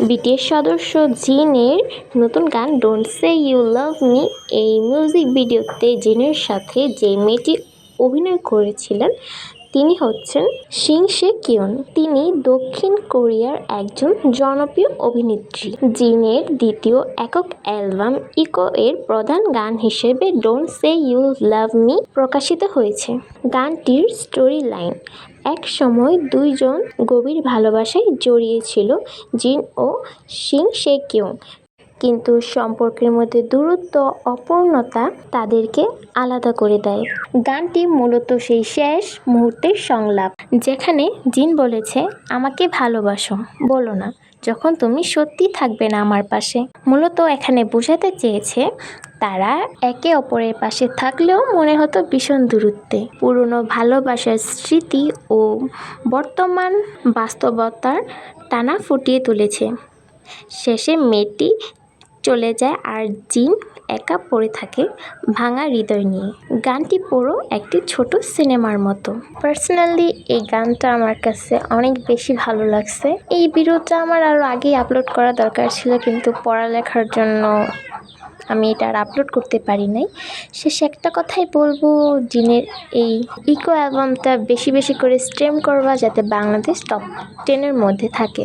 BTS সদস্য জিনের নতুন গান don't say you love me এই মিউজিক ভিডিওতে জিনের সাথে যে মেয়েটি অভিনয় করেছিলেন তিনি হচ্ছেন শিং সে কিয়ন। তিনি দক্ষিণ কোরিয়ার একজন জনপ্রিয় অভিনেত্রী, জিনের দ্বিতীয় একক অ্যালবাম ইকো এর প্রধান গান হিসেবে don't say you love me প্রকাশিত হয়েছে। গানটির স্টোরি লাইন এক সময় দুইজন গভীর ভালোবাসায় জড়িয়েছিল জিন ও শিং সে কিয়ং কিন্তু সম্পর্কের মধ্যে দূরত্ব, অপূর্ণতা তাদেরকে আলাদা করে দেয়। গানটি মূলত সেই শেষ মুহূর্তের সংলাপ, যেখানে জিন বলেছে, আমাকে ভালোবাসো। বলো না, যখন তুমি সত্যি থাকবে না আমার পাশে। মূলত এখানে বোঝাতে চেয়েছে, তারা একে অপরের পাশে থাকলেও মনে হতো ভীষণ দূরত্বে। পুরনো ভালোবাসার স্মৃতি ও বর্তমান বাস্তবতার টানা ফুটিয়ে তুলেছে। শেষে মেয়েটি চলে যায় আর জিন একা পড়ে থাকে ভাঙা হৃদয় নিয়ে। গানটি পুরো একটি ছোট সিনেমার মতো। পার্সোনালি এই গানটা আমার কাছে অনেক বেশি ভালো লাগছে। এই ভিডিওটা আমার আরও আগেই আপলোড করা দরকার ছিল, কিন্তু পড়ালেখার জন্য আমি এটা আর আপলোড করতে পারি নাই। শেষে একটা কথাই বলব, জিনের এই ইকো অ্যালবামটা বেশি বেশি করে স্ট্রিম করবা যাতে বাংলাদেশ টপ টেনের মধ্যে থাকে।